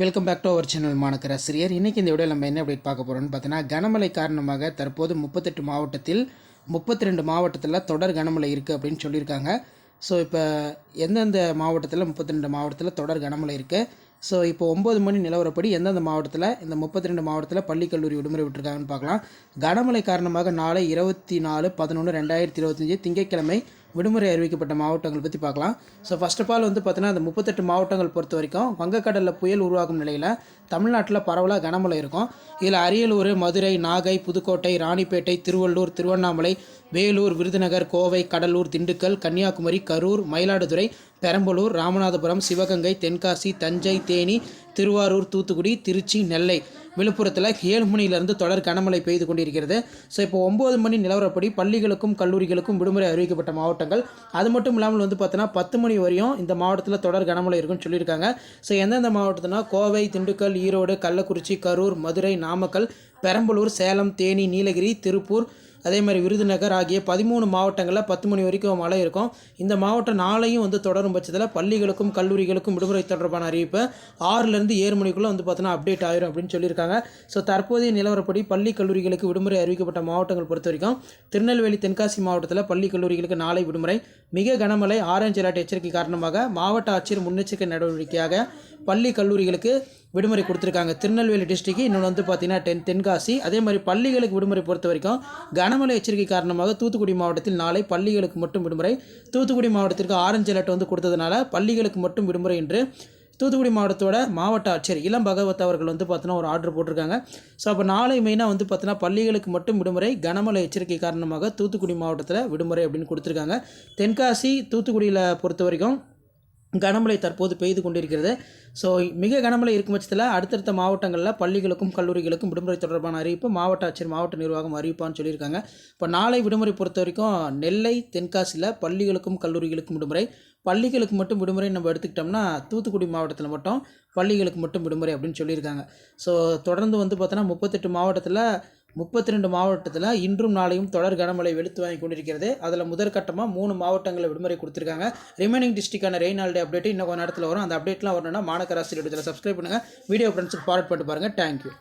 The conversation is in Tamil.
Welcome back to our channel மாணக்கர் ஆசிரியர் இன்றைக்கி இந்த வீடியோவில் நம்ம என்ன அப்டேட் பார்க்க போகிறோம்னு பார்த்தீங்கன்னா கனமழை காரணமாக தற்போது முப்பத்தெட்டு மாவட்டத்தில் முப்பத்தி ரெண்டு மாவட்டத்தில் தொடர் கனமழை இருக்குது அப்படின்னு சொல்லியிருக்காங்க. ஸோ இப்போ எந்தெந்த மாவட்டத்தில் முப்பத்தி ரெண்டு மாவட்டத்தில் தொடர் கனமழை இருக்குது ஸோ இப்போ ஒம்பது மணி நிலவரப்படி எந்தெந்த மாவட்டத்தில் இந்த முப்பத்தி ரெண்டு மாவட்டத்தில் பள்ளி கல்லூரி விடுமுறை விட்டுருக்காங்கன்னு பார்க்கலாம். கனமழை காரணமாக நாளை இருபத்தி நாலு பதினொன்று ரெண்டாயிரத்தி இருபத்தஞ்சி திங்கட்கிழமை விடுமுறை அறிவிக்கப்பட்ட மாவட்டங்கள் பற்றி பார்க்கலாம். ஸோ ஃபஸ்ட் ஆஃப் ஆல் வந்து பார்த்தீங்கன்னா அந்த முப்பத்தெட்டு மாவட்டங்கள் பொறுத்த வரைக்கும் வங்கக்கடலில் புயல் உருவாகும் நிலையில் தமிழ்நாட்டில் பரவலாக கனமழை இருக்கும். இதில் அரியலூர் மதுரை நாகை புதுக்கோட்டை ராணிப்பேட்டை திருவள்ளூர் திருவண்ணாமலை வேலூர் விருதுநகர் கோவை கடலூர் திண்டுக்கல் கன்னியாகுமரி கரூர் மயிலாடுதுறை பெரம்பலூர் ராமநாதபுரம் சிவகங்கை தென்காசி தஞ்சை தேனி திருவாரூர் தூத்துக்குடி திருச்சி நெல்லை. விழுப்புரத்தில் ஏழு மணியிலிருந்து தொடர் கனமழை பெய்து கொண்டிருக்கிறது. ஸோ இப்போ ஒம்பது மணி நிலவரப்படி பள்ளிகளுக்கும் கல்லூரிகளுக்கும் விடுமுறை அறிவிக்கப்பட்ட மாவட்டங்கள். அது மட்டும் இல்லாமல் வந்து பார்த்தோன்னா பத்து மணி வரையும் இந்த மாவட்டத்தில் தொடர் கனமழை இருக்குன்னு சொல்லியிருக்காங்க. ஸோ எந்தெந்த மாவட்டத்தினா கோவை திண்டுக்கல் ஈரோடு கள்ளக்குறிச்சி கரூர் மதுரை நாமக்கல் பெரம்பலூர் சேலம் தேனி நீலகிரி திருப்பூர் அதே மாதிரி விருதுநகர் ஆகிய பதிமூணு மாவட்டங்களில் பத்து மணி வரைக்கும் மழை இருக்கும். இந்த மாவட்டம் நாளையும் வந்து தொடரும் பட்சத்தில் பள்ளிகளுக்கும் கல்லூரிகளுக்கும் விடுமுறை தொடர்பான அறிவிப்பு ஆறுலேருந்து ஏழு மணிக்குள்ளே வந்து பார்த்தோன்னா அப்டேட் ஆயிரும் அப்படின்னு சொல்லியிருக்காங்க. ஸோ தற்போதைய நிலவரப்படி பள்ளி கல்லூரிகளுக்கு விடுமுறை அறிவிக்கப்பட்ட மாவட்டங்கள் பொறுத்த வரைக்கும் திருநெல்வேலி தென்காசி மாவட்டத்தில் பள்ளி கல்லூரிகளுக்கு நாளை விடுமுறை. மிக கனமழை ஆரஞ்சு அலர்ட் எச்சரிக்கை காரணமாக மாவட்ட ஆட்சியர் முன்னெச்சரிக்கை நடவடிக்கையாக பள்ளி கல்லூரிகளுக்கு விடுமுறை கொடுத்துருக்காங்க. திருநெல்வேலி டிஸ்ட்ரிக்கு இன்னொன்று வந்து பார்த்தீங்கன்னா டென் தென்காசி அதே மாதிரி பள்ளிகளுக்கு விடுமுறை பொறுத்த வரைக்கும் கனமழை எச்சரிக்கை காரணமாக தூத்துக்குடி மாவட்டத்தில் நாளை பள்ளிகளுக்கு மட்டும் விடுமுறை. தூத்துக்குடி மாவட்டத்திற்கு ஆரஞ்சு அலர்ட் வந்து கொடுத்ததுனால பள்ளிகளுக்கு மட்டும் விடுமுறை என்று தூத்துக்குடி மாவட்டத்தோட மாவட்ட ஆட்சியர் இளம் பகவத் அவர்கள் வந்து பார்த்தோன்னா ஒரு ஆர்டர் போட்டிருக்காங்க. ஸோ அப்போ நாளை மெயினாக வந்து பார்த்தோன்னா பள்ளிகளுக்கு மட்டும் விடுமுறை கனமழை எச்சரிக்கை காரணமாக தூத்துக்குடி மாவட்டத்தில் விடுமுறை அப்படின்னு கொடுத்துருக்காங்க. தென்காசி தூத்துக்குடியில் பொறுத்த வரைக்கும் கனமழை தற்போது பெய்து கொண்டிருக்கிறது. ஸோ மிக கனமழை இருக்கும் பட்சத்தில் அடுத்தடுத்த மாவட்டங்களில் பள்ளிகளுக்கும் கல்லூரிகளுக்கும் விடுமுறை தொடர்பான அறிவிப்பு மாவட்ட ஆட்சியர் மாவட்ட நிர்வாகம் அறிவிப்பான்னு சொல்லியிருக்காங்க. இப்போ நாளை விடுமுறை பொறுத்த வரைக்கும் நெல்லை தென்காசியில் பள்ளிகளுக்கும் கல்லூரிகளுக்கும் விடுமுறை. பள்ளிகளுக்கு மட்டும் விடுமுறை நம்ம எடுத்துக்கிட்டோம்னா தூத்துக்குடி மாவட்டத்தில் மட்டும் பள்ளிகளுக்கு மட்டும் விடுமுறை அப்படின்னு சொல்லியிருக்காங்க. ஸோ தொடர்ந்து வந்து பார்த்தோன்னா முப்பத்தெட்டு மாவட்டத்தில் முப்பத்தி ரெண்டு மாவட்டத்தில் இன்றும் நாளையும் தொடர் கனமழை வெளுத்து வாங்கி கொண்டிருக்கிறது. அதில் முதற்கட்டமாக மூணு மாவட்டங்களில் விடுமுறை கொடுத்துருக்காங்க. ரிமைனிங் டிஸ்ட்ரிக்டான ரெயின் ஹாலிடே அப்டேட் இன்னும் கொஞ்சம் நேரத்தில் வரும். அந்த அப்டேட்லாம் வரணும்னா மாநகராசி இதில் சப்ஸ்கிரைப் பண்ணுங்கள் வீடியோ ஃப்ரெண்ட்ஸுக்கு ஃபார்வர்ட் பண்ணிட்டு பாருங்கள் தேங்க்யூ